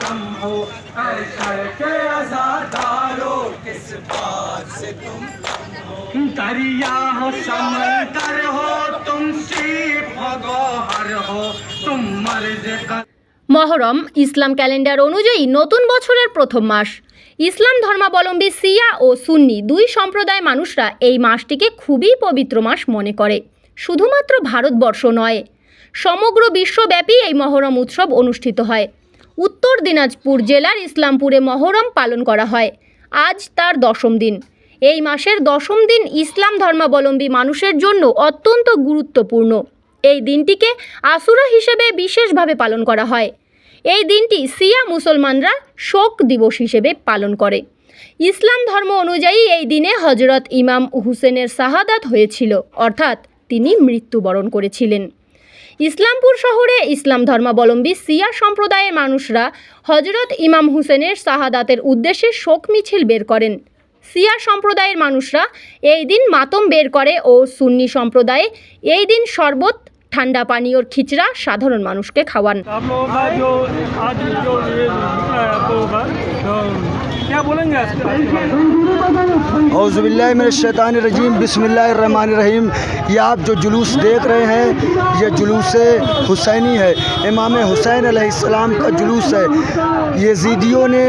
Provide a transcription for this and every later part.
तुम हो ऐशर के आजादारो किस बात से तुम दरिया हो समंदर हो तुम सीप हो गौहर हो तुम मर्ज का মহরম ইসলাম ক্যালেন্ডার অনুযায়ী নতুন বছরের প্রথম মাস ইসলাম ধর্মাবলম্বী সিয়া ও সুন্নি দুই সম্প্রদায় মানুষরা এই মাসটিকে খুবই পবিত্র মাস মনে করে শুধুমাত্র ভারতবর্ষ নয়, সমগ্র বিশ্বব্যাপী এই মহরম উৎসব অনুষ্ঠিত হয়। উত্তর দিনাজপুর জেলার ইসলামপুরে মহরম পালন করা হয়। আজ তার দশম দিন। এই মাসের দশম দিন ইসলাম ধর্মাবলম্বী মানুষের জন্য অত্যন্ত গুরুত্বপূর্ণ। এই দিনটিকে আসুরা হিসেবে বিশেষভাবে পালন করা হয়। এই দিনটি সিয়া মুসলমানরা শোক দিবস হিসেবে পালন করে। ইসলাম ধর্ম অনুযায়ী এই দিনে হজরত ইমাম হুসেনের শাহাদাত হয়েছিল। অর্থাৎ তিনি মৃত্যুবরণ করেছিলেন। ইসলামপুর শহরে ইসলাম ধর্মাবলম্বী সিয়া সম্প্রদায়ের মানুষরা হজরত ইমাম হুসেনের শাহাদাতের উদ্দেশ্যে শোক মিছিল বের করেন। সিয়া সম্প্রদায়ের মানুষরা এই দিন মাতম বের করে ও সুন্নি সম্প্রদায়ে এই দিন শরবত, ঠান্ডা পানীয়র খিচড়া সাধারণ মানুষকে খাওয়ান। क्या बोलेंगे इसके औज़बिल्लिमिनशैतानरजीम ये आप जो जुलूस देख रहे हैं, ये जुलूस हुसैनी है। इमाम हुसैन अलैहिस्सलाम का जुलूस है। ये जीदियों ने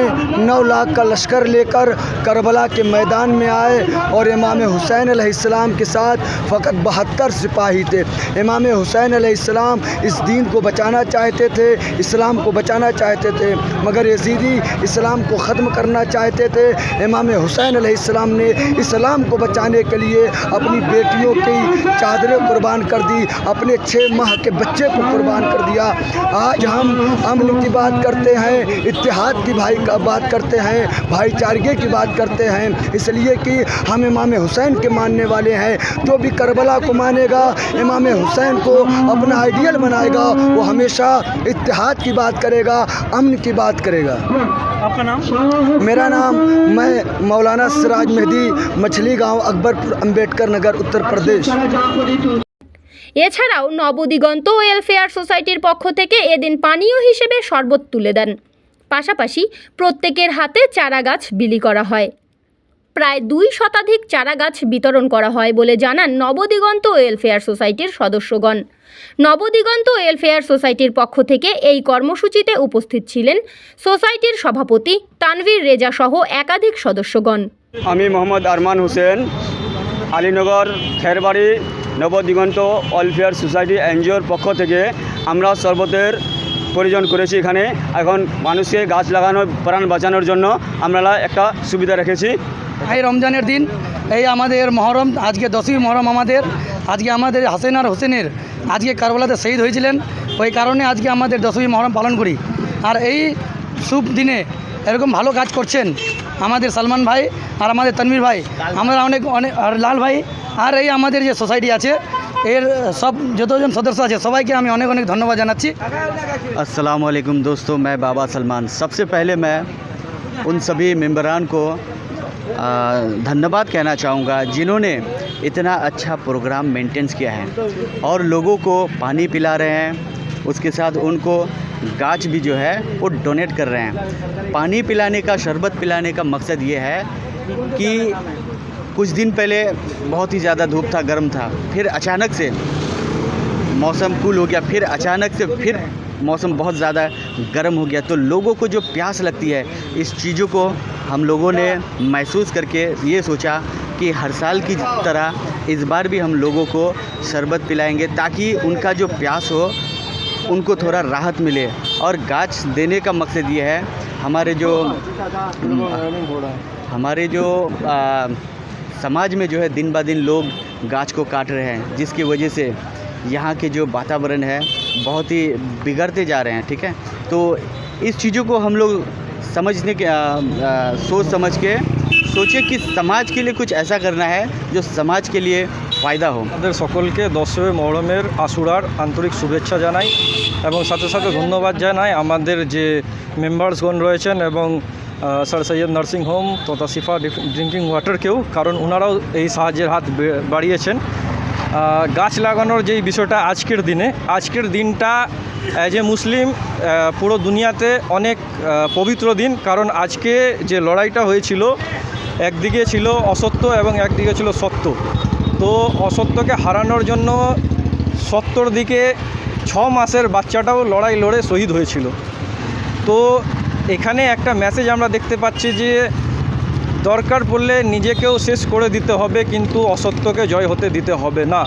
नौ लाख का लश्कर लेकर करबला के मैदान में आए और इमाम हुसैन अलैहिस्सलाम के साथ फ़कत बहत्तर सिपाही थे। इमाम हुसैन अलैहिस्सलाम इस दीन को बचाना चाहते थे, इस्लाम को बचाना चाहते थे। मगर यजीदी इस्लाम को ख़त्म करना चाहते थे। इमाम हुसैन अलैहिस्सलाम ने इस्लाम को बचाने के लिए अपनी बेटियों की चादरें कुर्बान कर दी अपने छः माह के बच्चे को कुर्बान कर दिया। आज हम अमन की बात करते हैं इतिहाद की भाई का बात करते हैं भाईचारगे की बात करते हैं। इसलिए कि हम इमाम हुसैन के मानने वाले हैं। जो भी करबला को मानेगा इमाम हुसैन को अपना आइडियल बनाएगा वो हमेशा इतिहाद की बात करेगा अमन की बात करेगा। आपका नाम? मेरा नाम मैं मौलाना सिराज मेहदी मछली गांव अकबरपुर अंबेडकर नगर उत्तर प्रदेश এছাড়াও নবদিগন্ত ওয়েলফেয়ার সোসাইটির পক্ষ থেকে এদিন পানীয় হিসেবে শরবত তুলে দেন পাশাপাশি প্রত্যেকের হাতে চারা গাছ বিলি করা হয় প্রায় দুই শতাধিক চারা গাছ বিতরণ করা হয় বলে জানান নবদিগন্ত ওয়েলফেয়ার সোসাইটির সদস্যগণ। নবদিগন্ত ওয়েলফেয়ার সোসাইটির পক্ষ থেকে এই কর্মসূচিতে উপস্থিত ছিলেন সোসাইটির সভাপতি তানভীর রেজা সহ একাধিক সদস্যগণ। আমি মোহাম্মদ আরমান হোসেন, আলীনগর, খেরবাড়ি, নবদিগন্ত ওয়েলফেয়ার সোসাইটি এনজিওর পক্ষ থেকে আমরা শরবতের প্রয়োজন করেছি এখানে। এখন মানুষকে গাছ লাগানোর প্রাণ বাঁচানোর জন্য আমরা একটা সুবিধা রেখেছি। এই রমজানের দিন এই আমাদের মহরম আজকে দশই মহরম আমাদের আজকে আমাদের হাসেন আর হোসেনের আজকে কারবালাতে শহীদ হয়েছিলেন ওই কারণে আজকে আমাদের দশই মহরম পালন করি আর এই শুভ দিনে এরকম ভালো কাজ করছেন আমাদের সালমান ভাই আর আমাদের তনবির ভাই আমরা অনেক অনেক আর লাল ভাই আর এই আমাদের যে সোসাইটি আছে এর সব যতজন সদস্য আছে সবাইকে আমি অনেক অনেক ধন্যবাদ জানাচ্ছি अस्सलाम वालेकुम दोस्तों मैं बाबा सलमान सबसे पहले मैं उन सभी मेम्बरान को आ, धन्यवाद कहना चाहूँगा जिन्होंने इतना अच्छा प्रोग्राम मेंटेन्स किया है और लोगों को पानी पिला रहे हैं, उसके साथ उनको गाछ भी जो है वो डोनेट कर रहे हैं। पानी पिलाने का, शरबत पिलाने का मकसद ये है कि कुछ दिन पहले बहुत ही ज़्यादा धूप था, गर्म था, फिर अचानक से मौसम कूल हो गया, फिर अचानक से फिर मौसम बहुत ज़्यादा गर्म हो गया। तो लोगों को जो प्यास लगती है इस चीज़ों को हम लोगों ने महसूस करके ये सोचा कि हर साल की तरह इस बार भी हम लोगों को शरबत पिलाएँगे ताकि उनका जो प्यास हो उनको थोड़ा राहत मिले। और गाछ देने का मकसद ये है हमारे जो हमारे जो आ, समाज में जो है दिन ब दिन लोग गाछ को काट रहे हैं जिसकी वजह से यहाँ के जो वातावरण है बहुत ही बिगड़ते जा रहे हैं ठीक है तो इस चीज़ों को हम लोग समझने के आ, आ, सोच समझ के सोचे कि समाज के लिए कुछ ऐसा करना है जो समाज के लिए फ़ायदा हो আমাদের সকলকে দশই মহরমের আশুরার আন্তরিক শুভেচ্ছা জানাই এবং সাথে সাথে ধন্যবাদ জানাই আমাদের যে মেম্বার্সগণ রয়েছেন এবং আহ, স্যার সৈয়দ নার্সিং হোম তথা সিফা ড্রিঙ্কিং ওয়াটারকেও কারণ ওনারাও এই সাহায্যের হাত বে- বাড়িয়েছেন আহ, গাছ লাগানোর যেই বিষয়টা আজকের দিনে, আজকের দিনটা অ্যাজ এ মুসলিম পুরো দুনিয়াতে অনেক পবিত্র দিন। কারণ আজকে যে লড়াইটা হয়েছিল, একদিকে ছিল অসত্য এবং একদিকে ছিল সত্য। তো অসত্যকে হারানোর জন্য সত্যর দিকে ছ মাসের বাচ্চাটাও লড়াই লড়ে শহীদ হয়েছিল। তো এখানে একটা মেসেজ আমরা দেখতে পাচ্ছি যে দরকার পড়লে নিজেকেও শেষ করে দিতে হবে, কিন্তু অসত্যকে জয় হতে দিতে হবে না।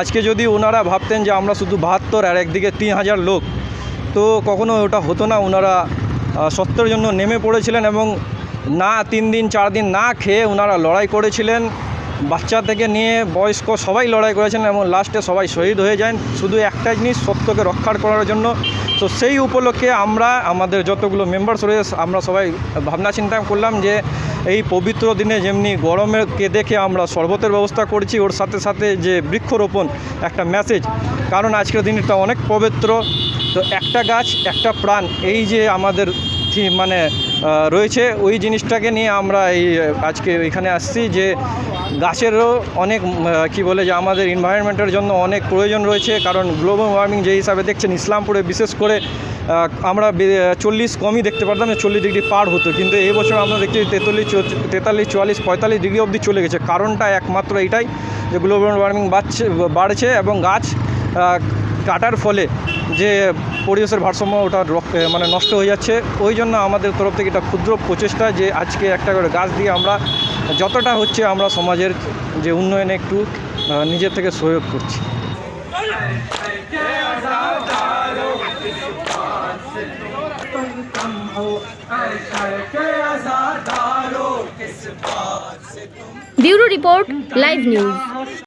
আজকে যদি ওনারা ভাবতেন যে আমরা শুধু বাহাত্তর আর একদিকে তিন হাজার লোক, তো কখনো ওটা হতো না। ওনারা সত্যের জন্য নেমে পড়েছিলেন এবং না তিন দিন, চার দিন না খেয়ে ওনারা লড়াই করেছিলেন। বাচ্চা থেকে নিয়ে বয়স্ক সবাই লড়াই করেছেন এবং লাস্টে সবাই শহীদ হয়ে যান। শুধু একটা জিনিস, সত্যকে রক্ষা করার জন্য। তো সেই উপলক্ষে আমরা, আমাদের যতগুলো মেম্বার্স রয়েছে, আমরা সবাই ভাবনা চিন্তা করলাম যে এই পবিত্র দিনে যেমনি গরমেরকে দেখে আমরা শরবতের ব্যবস্থা করছি, ওর সাথে সাথে যে বৃক্ষরোপণ একটা মেসেজ কারণ আজকের দিনটা অনেক পবিত্র। তো একটা গাছ, একটা প্রাণ, এই যে আমাদের মানে রয়েছে। ওই জিনিসটাকে নিয়ে আমরা এই, আজকে এখানে আসছি যে গাছেরও অনেক কি বলে যে আমাদের এনভায়রনমেন্টের জন্য অনেক প্রয়োজন রয়েছে। কারণ গ্লোবাল ওয়ার্মিং যে হিসাবে দেখছেন, ইসলামপুরে বিশেষ করে আমরা চল্লিশ কমই দেখতে পারতাম চল্লিশ ডিগ্রি পার হতো। কিন্তু এই বছর আমরা দেখছি তেতাল্লিশ তেতাল্লিশ, চুয়াল্লিশ, পঁয়তাল্লিশ ডিগ্রি অবধি চলে গেছে। কারণটা একমাত্র এটাই যে গ্লোবাল ওয়ার্মিং বাড়ছে বাড়ছে এবং গাছ কাটার ফলে যে পরিবেশের ভারসাম্য ওটা রক- এ, মানে নষ্ট হয়ে যাচ্ছে ওই জন্য আমাদের তরফ থেকে এটা ক্ষুদ্র প্রচেষ্টা যে আজকে একটা করে গাছ দিয়ে আমরা যতটা হচ্ছে আমরা সমাজের যে উন্নয়নে একটু আহ, নিজের থেকে সহযোগ করছি तुम कम हो ऐसा